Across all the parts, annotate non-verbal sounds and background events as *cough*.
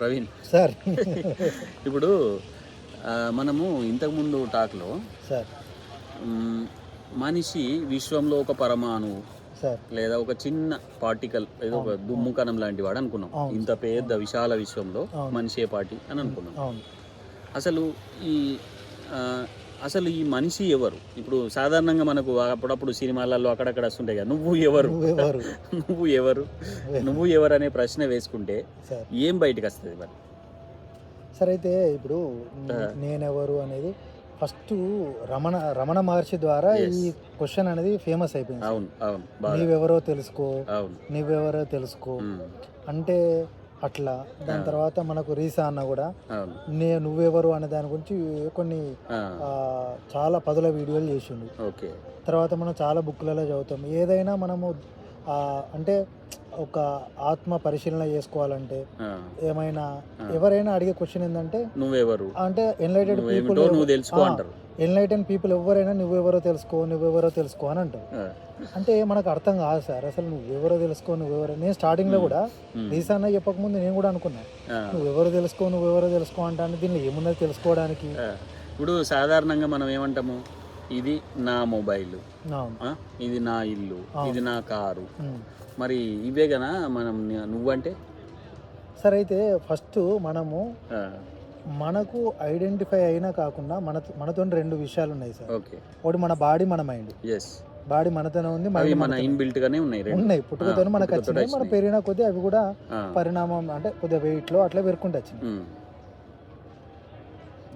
Praveen. Sir. *laughs* ఇప్పుడు మనము ఇంతకుముందు టాక్లో సార్. మనిషి విశ్వంలో ఒక పరమాణువు సార్. లేదా ఒక చిన్న పార్టికల్ ఏదో ఒక దుమ్ము కణం లాంటి వాడు అనుకున్నాం. ఇంత పెద్ద విశాల విశ్వంలో. మనిషే పాటి అని అనుకున్నాం. అసలు ఈ అసలు ఈ మనిషి ఎవరు? ఇప్పుడు సాధారణంగా మనకు అప్పుడప్పుడు సినిమాలలో అక్కడక్కడ వస్తుంటాయి కదా నువ్వు ఎవరు? నువ్వు ఎవరు? *laughs* నువ్వు ఎవరు? అనే ప్రశ్న వేసుకుంటే ఏం బయటకు వస్తుంది మరి? సార్ అయితే ఇప్పుడు నేనెవరు అనేది ఫస్ట్ రమణ రమణ మహర్షి ద్వారా. ఈ క్వశ్చన్ అనేది ఫేమస్ అయిపోయింది. అవును అవును నీవెవరో తెలుసుకో అవును. నువ్వెవరో తెలుసుకో. అంటే అట్లా. దాని. తర్వాత మనకు రీసా అన్న కూడా నే నువ్వెవరు అనే దాని గురించి కొన్ని చాలా పదుల వీడియోలు చేసిండు. ఓకే. తర్వాత మనం చాలా బుక్లలో చదువుతాం. ఏదైనా మనము అంటే ఒక ఆత్మ పరిశీలన చేసుకోవాలంటే ఏమైనా. ఎవరైనా అడిగే క్వశ్చన్ ఏంటంటే నువ్వెవరు? అంటే ఎన్లైటెడ్ పీపుల్ నువ్వు ఎన్లైటెడ్ పీపుల్ ఎవరైనా నువ్వెవరో తెలుసుకో నువ్వెవరో తెలుసుకో అని అంటారు. ఆ, అంటే మనకు అర్థం కాదు సార్. అసలు నువ్వెవరో తెలుసుకో నువ్వెవరో నేను స్టార్టింగ్లో కూడా ఉమ్, రీసా చెప్పకముందు నేను కూడా అనుకున్నా. నువ్వెవరో తెలుసుకో నువ్వెవరో తెలుసుకో అంటాను దీనిలో ఏమున్నది తెలుసుకోవడానికి. ఇప్పుడు సాధారణంగా మనం ఏమంటాము? ఇది నా మొబైల్. ఇది నా ఇల్లు. ఇది నా కారు. మరి ఇవే గనా మనం నువ్వంటే? సరే అయితే ఫస్ట్ మనము మనకు ఐడెంటిఫై అయినా కాకుండా మన మనతో రెండు విషయాలు ఉన్నాయి సార్. ఒకటి మన బాడీ మన మైండ్. బాడీ మనతోనే ఉంది మన. ఇన్బిల్ట్ గానే ఉన్నాయి ఉన్నాయి పుట్టుకతోనే మనకు వచ్చినాయి. మన. పెరిగిన కొద్దీ అవి కూడా పరిణామం అంటే కొద్దిగా వెయిట్లో అట్లా పెరుకుంటూ వచ్చింది.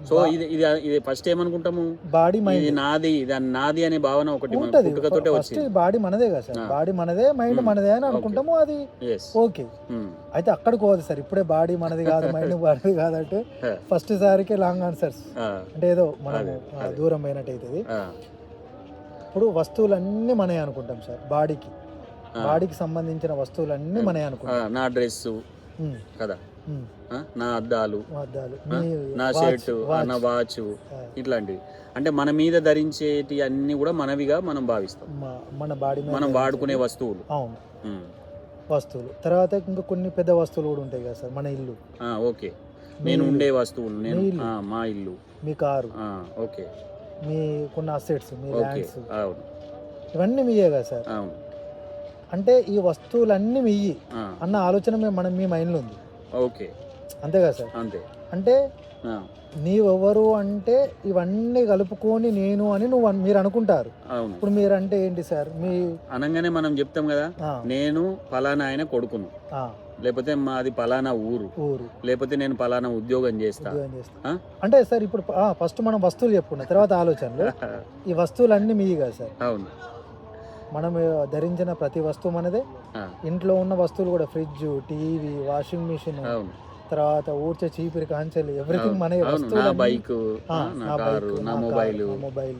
సో ఇది ఇది ఇది ఫస్ట్ ఏమనుకుంటాము? బాడీ ఇది మైండ్ నాది ఇది నాది అనే భావన ఒకటి మన ఉంటది. పుట్టుకతోటే ఫస్ట్ వచ్చింది. బాడీ మనదే కదా సార్. బాడీ మనదే మైండ్ ఉమ్. మనదే అని అనుకుంటాము అది ఓకే అయితే అక్కడికి పోదు సార్. ఇప్పుడే బాడీ మనది కాదు మైండ్ *laughs* మనది కాదంటే ఫస్ట్ సారికి లాంగ్ ఆన్సర్స్ అంటే ఏదో అదే. దూరం పోయినట్టయితుంది ఇప్పుడు వస్తువులన్నీ మనమే అనుకుంటాం సార్. బాడీకి బాడీకి సంబంధించిన వస్తువులన్నీ మనమే అనుకుంటాం. నా డ్రెస్ కదా. నా అద్దాలు నా షర్ట్. నా వాచ్ ఇట్లాంటివి. అంటే మన మీద ధరించేటి అన్ని కూడా మనవిగా మనం భావిస్తాం. మన బాడీ మనం వాడుకునే వస్తువులు. అవును. వస్తువులు. తర్వాత ఇంకా కొన్ని పెద్ద వస్తువులు కూడా ఉంటాయి కదా సార్ మన ఇల్లు. ఓకే. నేను ఉండే వస్తువులు నేను మీ ఇల్లు. మా కారు. ఓకే. మీ కొన్ని అసెట్స్ మీ ల్యాండ్స్ అవును. ఇవన్నీ మీయే కదా సార్? అవును. అంటే ఈ వస్తువులన్నీ మీయి అన్న ఆలోచన మన మీ మైండ్లో ఉంది. ఓకే. అంతే కదా సార్? అంతే. అంటే నీవెవరు అంటే ఇవన్నీ కలుపుకొని నేను అని నువ్వు మీరు అనుకుంటారు. అవును. ఇప్పుడు మీరు అంటే ఏంటి సార్? మీ అనగానే మనం చెప్తాం కదా నేను పలానా ఆయన కొడుకును. లేకపోతే మాది పలానా ఊరు. ఊరు. లేకపోతే నేను పలానా ఉద్యోగం చేస్తా? అంటే సార్ ఇప్పుడు ఫస్ట్ మనం వస్తువులు చెప్పుకున్నాం తర్వాత ఆలోచనలు. *laughs* ఈ వస్తువులన్నీ మీవి కదా సార్? అవును. మనం ధరించిన ప్రతి వస్తువు మనదే. ఇంట్లో ఉన్న వస్తువులు కూడా ఫ్రిడ్జ్ టీవీ వాషింగ్ మిషన్ తర్వాత ఊడ్చే చీపిరి కాంచెలు ఎవ్రీథింగ్ మన వస్తువులు బైక్ నా బైక్, నా మొబైల్ మొబైల్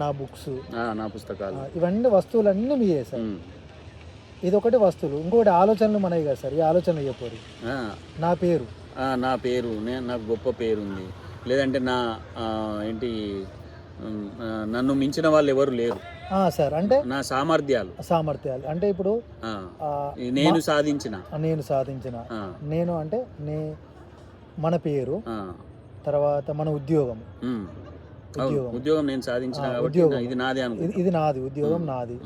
నా బుక్స్. నా పుస్తకాలు. ఇవన్నీ వస్తువులన్నీ మీయే సార్. ఇది ఒకటి వస్తువులు. ఇంకొకటి ఆలోచనలు మనవి కదా సార్. ఈ ఆలోచనలు చెప్పారు. నా పేరు. నా పేరు. నేను నాకు గొప్ప పేరు ఉంది లేదంటే నా ఏంటి నన్ను మించిన వాళ్ళు ఎవరు లేరు. సార్ అంటే నా సామర్థ్యాలు. సామర్థ్యాలు. అంటే ఇప్పుడు నేను సాధించిన. నేను సాధించిన. నేను అంటే నే మన పేరు తర్వాత మన ఉద్యోగం. ఉద్యోగం. ఉద్యోగం నేను సాధించిన ఉద్యోగం. ఇది నాదే ఇది నాది ఉద్యోగం. నాది.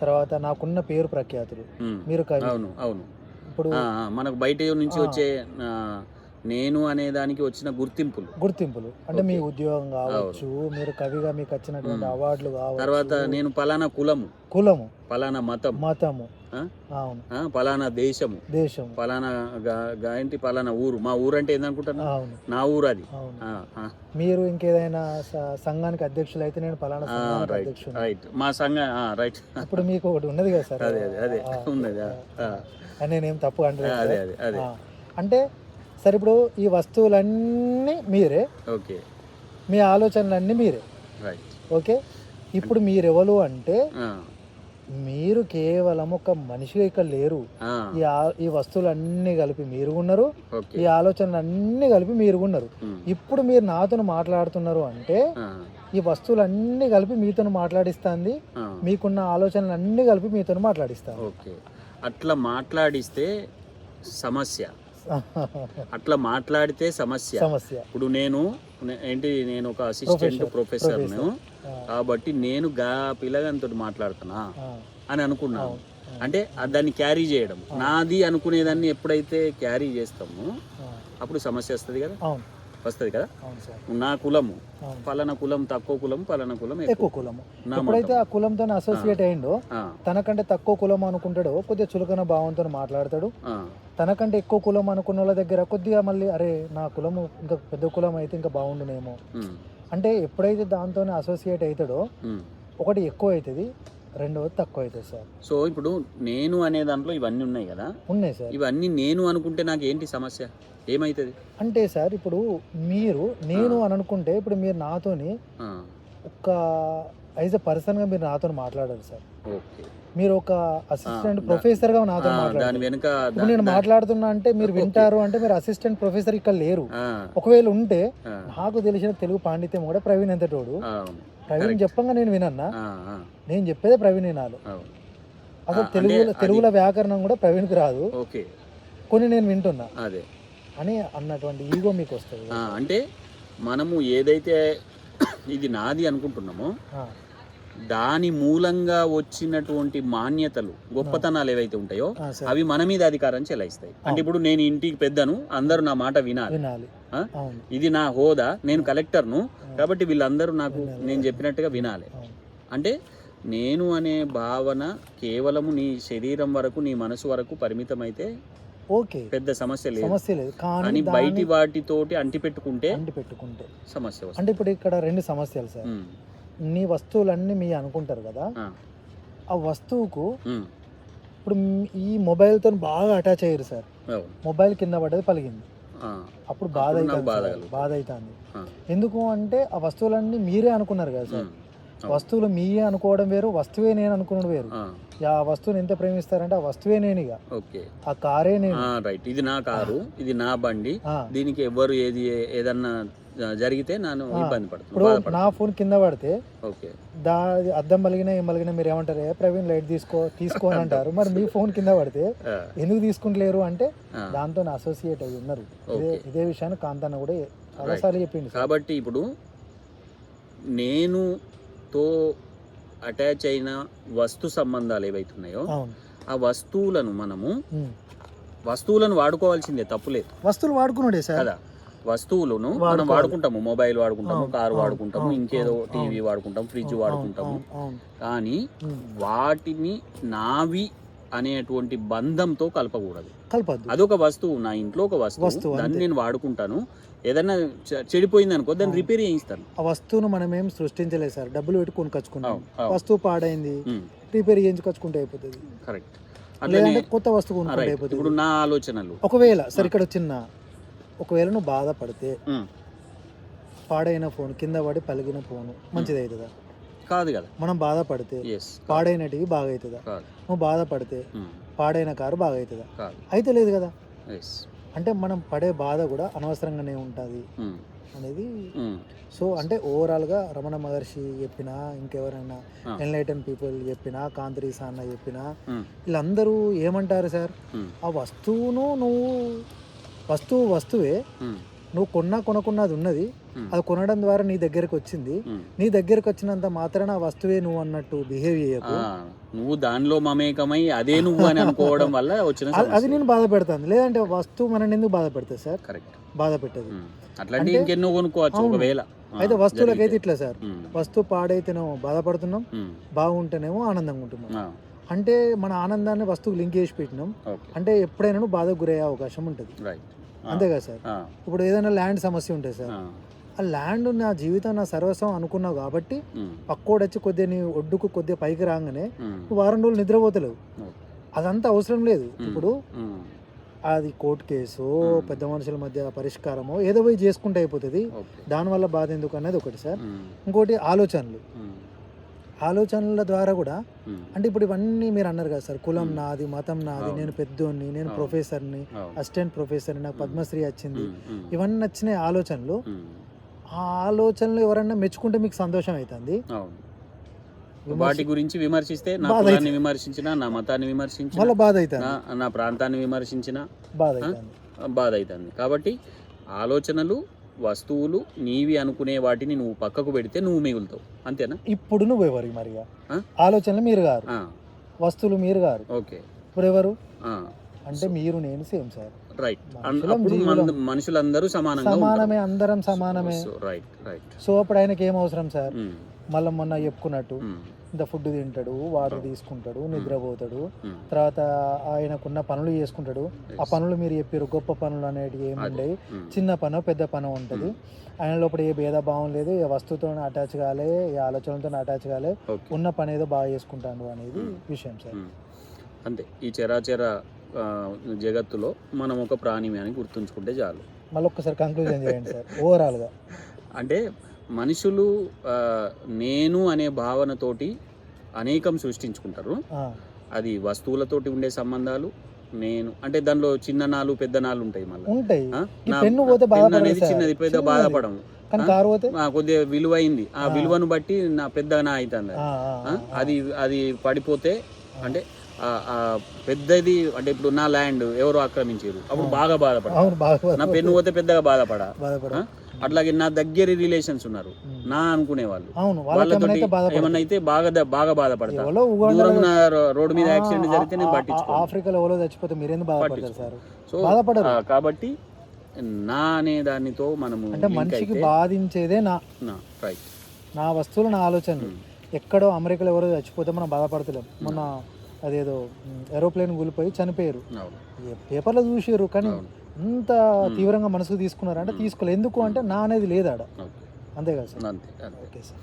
తర్వాత నాకున్న పేరు ప్రఖ్యాతులు. మీరు అవును అవును. ఇప్పుడు మనకు బయట నుంచి. వచ్చే నేను అనే దానికి వచ్చిన గుర్తింపులు. గుర్తింపులు. అంటే మీ. ఉద్యోగం కావచ్చు మీరు కవిగా మీకు వచ్చినటువంటి. అవార్డులు తర్వాత కావచ్చు నేను పలానా కులము. కులము. పలానా మతం మతము. పలానా దేశము. దేశం పలానా గా- గా ఏంటి? పలానా ఊరు. మా ఊరు అంటే ఏందనుకుంటాను నా ఊరు అది. మీరు ఇంకేదైనా సంఘానికి అధ్యక్షులు అయితే నేను పలానా రైట్ మా సంఘ రైట్ ఇప్పుడు మీకు ఒకటి ఉన్నది కదా సార్? అదే అదే అదే. ఉన్నది నేనేం తప్పు అంటలేదు అదే. అదే అదే. అంటే సరే ఇప్పుడు ఈ వస్తువులన్నీ మీరే. ఓకే. మీ ఆలోచనలన్నీ మీరే. రైట్. ఓకే? ఇప్పుడు మీరెవరు అంటే మీరు కేవలం ఒక మనిషిగా ఇక్కడ లేరు. ఈ ఆ- ఈ వస్తువులన్నీ కలిపి మీరు ఉన్నారు. ఓకే. ఈ ఆలోచనలు అన్నీ కలిపి మీరు ఉన్నారు. ఇప్పుడు మీరు నాతో మాట్లాడుతున్నారు అంటే ఈ వస్తువులన్నీ కలిపి మీతో మాట్లాడిస్తుంది. మీకున్న ఆలోచనలు అన్నీ కలిపి మీతో మాట్లాడిస్తాను ఓకే. అట్లా మాట్లాడిస్తే సమస్య. అట్లా మాట్లాడితే సమస్య. సమస్య. ఇప్పుడు నేను ఏంటి నేను ఒక అసిస్టెంట్ ప్రొఫెసర్ను కాబట్టి నేను గా పిల్లగానితో మాట్లాడుతున్నా అని అనుకున్నాను. అంటే దాన్ని క్యారీ చేయడం. నాది అనుకునేదాన్ని ఎప్పుడైతే క్యారీ చేస్తామో అప్పుడు సమస్య వస్తుంది కదా? వస్తుంది కదా? నా కులము. పలానా కులం తక్కువ కులం పలానా కులం ఎక్కువ. కులము. నా ఎప్పుడైతే. ఆ కులంతో అసోసియేట్ అయ్యిండో తనకంటే తక్కువ కులం అనుకుంటాడో కొద్దిగా చులకన భావంతో మాట్లాడతాడు. తనకంటే ఎక్కువ కులం అనుకున్న వాళ్ళ దగ్గర కొద్దిగా మళ్ళీ అరే నా కులము ఇంకా పెద్ద కులం అయితే ఇంకా బాగుండునేమో. అంటే ఎప్పుడైతే దాంతోనే అసోసియేట్ అవుతాడో. ఒకటి ఎక్కువ అవుతుంది. రెండవది తక్కువ అవుతుంది సార్. సో ఇప్పుడు నేను అనే దాంట్లో ఇవన్నీ ఉన్నాయి కదా? ఉన్నాయి సార్. ఇవన్నీ నేను అనుకుంటే నాకు ఏంటి సమస్య? ఏమవుతుంది అంటే సార్ ఇప్పుడు మీరు నేను అని అనుకుంటే ఇప్పుడు మీరు నాతోని ఒక యాజ్ ఎ పర్సన్గా మీరు నాతో మాట్లాడారు సార్. ఓకే. మీరు ఒక అసిస్టెంట్ ప్రొఫెసర్గా ఆ, నాతో దాని వెనుక నేను మాట్లాడుతున్నా అంటే మీరు. వింటారు అంటే మీరు అసిస్టెంట్ ప్రొఫెసర్ ఇక్కడ లేరు. ఒకవేళ ఉంటే నాకు తెలిసిన తెలుగు పాండిత్యం కూడా ప్రవీణ్ ఎంతటోడు. ప్రవీణ్. చెప్పంగా నేను వినన్నా. నేను చెప్పేదే ప్రవీణ్ వినాలి. అసలు ఆ, తెలుగు అంటే తెలుగులో వ్యాకరణం కూడా ప్రవీణ్కి రాదు. ఓకే. కొన్ని నేను వింటున్నా. అదే. అని అన్నటువంటి ఈగో మీకు వస్తుంది అంటే మనము ఏదైతే ఇది నాది అనుకుంటున్నామో దాని మూలంగా వచ్చినటువంటి మాన్యతలు గొప్పతనాలు ఏవైతే ఉంటాయో. అవి మన మీద అధికారం చెలాయిస్తాయి. అంటే ఇప్పుడు నేను ఇంటికి పెద్దను అందరూ నా మాట వినాలి. ఇది నా హోదా నేను కలెక్టర్ను కాబట్టి వీళ్ళందరూ నాకు. నేను చెప్పినట్టుగా వినాలి. అంటే నేను అనే భావన కేవలము నీ శరీరం వరకు నీ మనసు వరకు పరిమితమైతే ఓకే. పెద్ద సమస్య లేదు. సమస్య లేదు. కానీ బయటి వాటితోటి అంటి పెట్టుకుంటే అంటి పెట్టుకుంటే సమస్య అంటే ఇప్పుడు ఇక్కడ రెండు సమస్యలు సార్. నీ వస్తువులన్నీ మీ అనుకుంటారు కదా? ఆ, వస్తువుకు ఇప్పుడు మీ- ఈ మొబైల్తో బాగా అటాచ్ అయ్యారు సార్. మొబైల్ కింద పడ్డది పలిగింది. అప్పుడు బాధ అవుతుంది బాధ అవుతుంది ఎందుకు అంటే ఆ వస్తువులన్నీ మీరే అనుకున్నారు కదా సార్. వస్తువులు మీరే అనుకోవడం వేరు వస్తువే నేను అనుకున్నది వేరు. ఆ, వస్తువుని ఎంత ప్రేమిస్తారంటే ఆ వస్తువే నేను ఇక. ఓకే. ఆ కారే నేను. రైట్. ఇది నా కారు ఇది నా బండి దీనికి ఎవరు ఏది ఏదన్నా జరిగితే నేను ఇబ్బంది పడుతున్నాను నా ఫోన్ కింద పడితే ఓకే. దా అద్దం మలిగినా ఏం మలిగినా మీరు ఏమంటారు "ఏ, ప్రవీణ్ లైట్ తీసుకో తీసుకో అని అంటారు. మరి మీ ఫోన్ కింద పడితే ఎందుకు తీసుకుంటలేరు అంటే దాంతో అసోసియేట్ అయ్యి ఉన్నారు. ఇదే. ఇదే విషయాన్ని కాంతన్న కూడా చాలాసార్లు చెప్పింది. కాబట్టి ఇప్పుడు నేనుతో అటాచ్ అయిన వస్తు సంబంధాలు ఏవైతే ఉన్నాయో ఆ వస్తువులను మనము. వస్తువులను వాడుకోవాల్సిందే తప్పులేదు వస్తువులు వాడుకున్నాడే సార్ కదా వస్తువులను మనం. వాడుకుంటాము మొబైల్ వాడుకుంటాము కారు వాడుకుంటాము ఇంకేదో టీవీ అవును. వాడుకుంటాం ఫ్రిడ్జ్ వాడుకుంటాము. కానీ. వాటిని నావి అనేటువంటి బంధంతో కలపకూడదు కలపద్దు అదొక వస్తువు నా ఇంట్లో ఒక వస్తువు దాన్ని. నేను వాడుకుంటాను ఏదైనా చెడిపోయింది అనుకో దాన్ని. రిపేర్ చేయిస్తాను ఆ వస్తువును మనం ఏం సృష్టించలేదు సార్. డబ్బులు పెట్టి కొనుకొచ్చుకున్నాం. వస్తువు పాడైంది. రిపేర్ చేయించుకొచ్చుకుంటే అయిపోతుంది. కరెక్ట్. లేదంటే కొత్త వస్తువు కొనుక్కుంటే. అయిపోతుంది. ఇప్పుడు నా ఆలోచనలు. ఒకవేళ సరే ఇక్కడ చిన్న ఒకవేళ నువ్వు బాధపడితే పాడైన ఫోన్ కింద పడి పలిగిన ఫోన్ మంచిది అవుతుందా? కాదు కదా. మనం బాధపడితే పాడైనటివి బాగా అవుతుందా నువ్వు బాధపడితే పాడైన కారు బాగా అవుతుందా అయితే లేదు కదా. అంటే మనం పడే బాధ కూడా అనవసరంగానే ఉంటుంది అనేది. సో అంటే ఓవరాల్గా రమణ మహర్షి చెప్పినా ఇంకెవరైనా. ఎన్లైటన్ పీపుల్ చెప్పినా కాంతరీసా అన్న చెప్పినా వీళ్ళందరూ ఏమంటారు సార్? ఆ వస్తువును నువ్వు వస్తువు వస్తువే నువ్వు కొన్నా కొనకున్నది ఉన్నది. అది కొనడం ద్వారా నీ దగ్గరకు వచ్చింది. ఉమ్. నీ దగ్గరకు వచ్చినంత మాత్రాన ఆ వస్తువే నువ్వు అన్నట్టు బిహేవ్ చేయకు. నువ్వు దానిలో మమేకమై అదే నువ్వు అని అనుకోవడం వల్ల వచ్చిన అది- నేను బాధ పెడతాను లేదంటే వస్తువు మనని ఎందుకు బాధ పెడుతుంది సార్? కరెక్ట్ బాధ పెట్టదు అట్లాంటి అంటే- ఇంకెన్నో కొనుక్కోవచ్చు. ఒకవేళ. అయితే వస్తువులకైతే. ఇట్లా సార్. వస్తువు పాడైతేనేమో బాధపడుతున్నాం బాగుంటేనేమో ఆనందంగా ఉంటున్నాం. అంటే మన ఆనందాన్ని వస్తువుకు లింక్ చేసి పెట్టినాం. అంటే ఎప్పుడైనా బాధకు గురయ్యే అవకాశం ఉంటుంది. అంతే కదా సార్? ఇప్పుడు ఏదైనా ల్యాండ్ సమస్య ఉంటుంది సార్. ఆ, ల్యాండ్ నా జీవితం నా సర్వస్వం అనుకున్నావు కాబట్టి పక్కోడు వచ్చి కొద్దిగా నీ ఒడ్డుకు కొద్దిగా పైకి రాగానే వారం రోజులు నిద్రపోతలేవు. అదంతా అవసరం లేదు. ఇప్పుడు అది కోర్టు కేసు. పెద్ద మనుషుల మధ్య పరిష్కారమో ఏదో పోయి చేసుకుంటే అయిపోతుంది. దానివల్ల బాధ ఎందుకు అనేది ఒకటి సార్. ఇంకోటి ఆలోచనలు. ఆలోచనల ద్వారా కూడా అంటే ఇప్పుడు ఇవన్నీ మీరు అన్నారు కదా సార్. కులం. నాది మతం నాది. నేను పెద్దోన్ని నేను. ప్రొఫెసర్ని. అసిస్టెంట్ ప్రొఫెసర్ని నాకు. పద్మశ్రీ వచ్చింది. ఇవన్నీ నచ్చిన ఆలోచనలు. ఆ ఆలోచనలు ఎవరన్నా మెచ్చుకుంటే మీకు సంతోషం అవుతుంది? వాటి గురించి విమర్శిస్తే నా కులాన్ని విమర్శించిన నా మతాన్ని విమర్శించిన బాధ అవుతుంది. నా ప్రాంతాన్ని విమర్శించిన బాధ బాధ అవుతుంది. కాబట్టి ఆలోచనలు వస్తువులు నీవి అనుకునే వాటిని నువ్వు పక్కకు పెడితే నువ్వు మిగులుతావు. అంతేనా? ఇప్పుడు నువ్వు ఎవరు మరిగా? ఆ? ఆలోచనలు మీరు గారు. వస్తువులు మీరు గారు. ఓకే. ఇప్పుడు ఎవరు? అంటే మీరు నేను సేమ్ సార్. రైట్ అప్పుడు మనుషులందరూ సమానంగా సమానమే అందరం సమానమే. రైట్ రైట్ సో అప్పుడు ఆయనకి ఏం అవసరం సార్? ఉమ్, మళ్ళీ మొన్న చెప్పుకున్నట్టు ఉమ్, ఇంత ఫుడ్ తింటాడు వాటర్ తీసుకుంటాడు నిద్రపోతాడు. తర్వాత ఆయనకున్న పనులు చేసుకుంటాడు. ఆ. పనులు మీరు చెప్పారు గొప్ప పనులు అనేటివి ఏమి అదే. ఉండవు. ఉమ్, చిన్న పనో పెద్ద పనో ఉంటుంది. ఆయన లోపల ఏ భేదభావం లేదు ఏ వస్తువుతో అటాచ్ కాలే ఏ ఆలోచనలతో అటాచ్ కాలే. ఉన్న పని ఏదో బాగా చేసుకుంటాడు అనేది. విషయం సార్. అంతే. ఈ చరాచర జగత్తులో మనం ఒక ప్రాణి అని గుర్తుంచుకుంటే చాలు. మళ్ళీ ఒక్కసారి కంక్లూజన్ చేయండి సార్. ఓవరాల్గా అంటే మనుషులు నేను అనే భావనతోటి అనేకం సృష్టించుకుంటారు. అది వస్తువులతోటి ఉండే సంబంధాలు నేను అంటే దానిలో చిన్ననాలు పెద్దనాలు ఉంటాయి మళ్ళీ. ఉంటాయి. నా- పెన్ను బాధపడదు అనేది. చిన్నది పెద్ద. బాధపడము. కొద్దిగా విలువైంది. ఆ ఆ. విలువను బట్టి నా అవుతుంది. ఆ, ఆ? ఆ, అది అది పడిపోతే. అంటే పెద్దది అంటే ఇప్పుడు నా ల్యాండ్ ఎవరు ఆక్రమించారు? అప్పుడు. బాగా బాధపడ నా పెన్ను పోతే పెద్దగా బాధపడ? అట్లాగే నా దగ్గర రిలేషన్స్ ఉన్నారు. నా అనుకునే వాళ్ళు ఏమైనా ఏమన్నా అయితే బాగా బాగా బాధపడతా. ఎవరో దూరం ఉగాండాలో ఉన్న రో- రోడ్డు మీద యాక్సిడెంట్ జరిగితే నేను పట్టించుకో ఆఫ్రికాలో ఎవరో చచ్చిపోతే మీరెందుకు బాధపడతారు సార్? సో కాబట్టి నా అనే దానితో మనము అంటే మనిషికి బాధించేదే నా. నా రైట్ నా వస్తువులు నా ఆలోచనలు. ఎక్కడో అమెరికాలో ఎవరో చచ్చిపోతే మనం బాధపడతలేం. మొన్న అదేదో ఏరోప్లేన్ కూలిపోయి చనిపోయారు. పేపర్లో చూసారు కానీ అంత తీవ్రంగా మనసుకు తీసుకున్నారు అంటే తీసుకోలేదు ఎందుకు అంటే నా అనేది లేదు ఆడ అంతే కదా సార్? Okay sir.